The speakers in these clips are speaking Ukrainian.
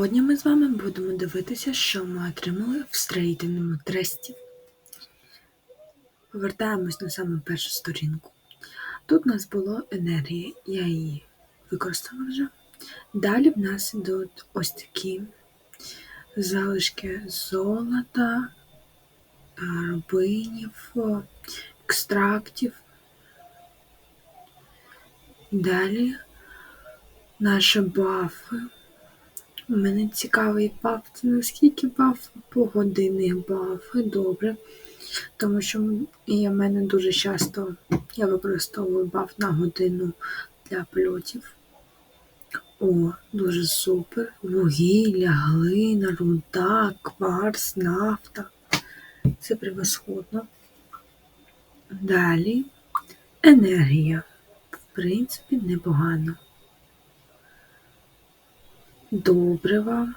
Сьогодні ми з вами будемо дивитися, що ми отримали в строїтельному тресті. Повертаємось на саму першу сторінку. Тут у нас було енергія, я її використала вже. Далі в нас йдуть ось такі залишки золота, рубинів, екстрактів. Далі наші бафи. Мене цікавий баф. Це наскільки баф погодинних бафи, добре. Тому що і в мене дуже часто я використовую баф на годину для польотів. О, дуже супер. Вугілля, глина, руда, кварц, нафта. Це превосходно. Далі енергія. В принципі, непогано. Добрива.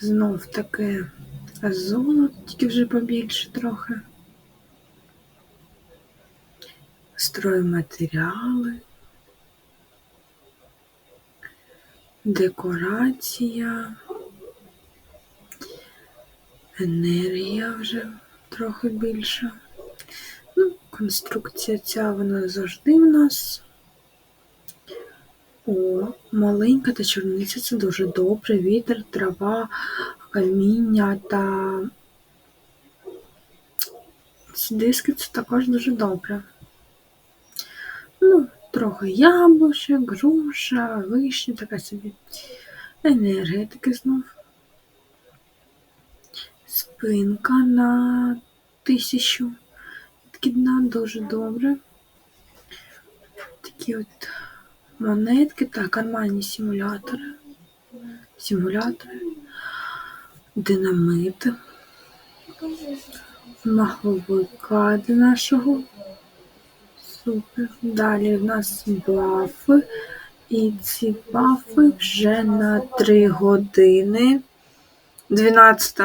Знов таке золото, тільки вже побільше трохи. Стройматеріали. Декорація. Енергія вже трохи більша. Ну, конструкція ця вона завжди в нас. О, маленька та чорниця це дуже добре. Вітер, трава, каміння та ці диски це також дуже добре. Ну, трохи яблучок, груша, вишня, така собі енергетики знов. Спинка на тисячу. Відкидна дуже добре. Такі от монетки, так, карманні симулятори. Симулятори. Динамит. Маховика до нашого. Супер. Далі в нас бафи. І ці бафи вже на 3 години. 12.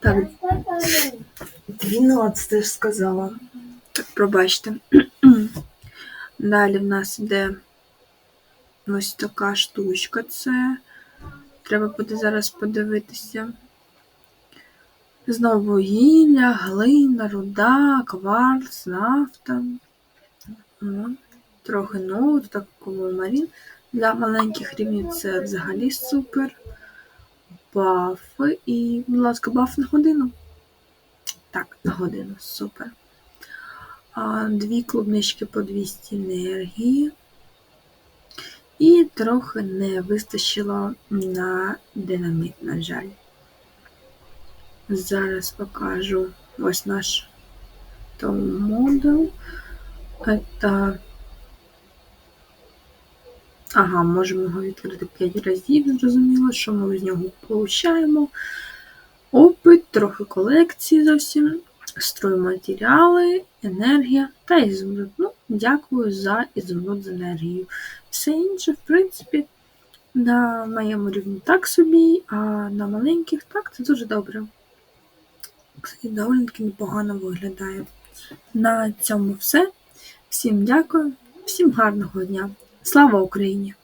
Так, 12 ж сказала. Так, пробачте. Далі в нас іде ось така штучка. Це треба буде зараз подивитися. Знову вугілля, глина, руда, кварц, нафта. Трохи нового, так марін. Для маленьких рівнів це взагалі супер. Бафи і, будь ласка, баф на годину. Так, на годину, супер. Дві клубнички по 200 енергії. І трохи не вистачило на динамит, на жаль. Зараз покажу ось наш том модул. Это... Ага, можемо його відкрити 5 разів, зрозуміло, що ми з нього получаємо. Опит, трохи колекції зовсім, стройматеріали, енергія та ізумруд. Ну, дякую за ізумруд з енергією. Все інше, в принципі, на моєму рівні так собі, а на маленьких так, це дуже добре. Кстати, доволі таки непогано виглядає. На цьому все. Всім дякую, всім гарного дня. Слава Україні!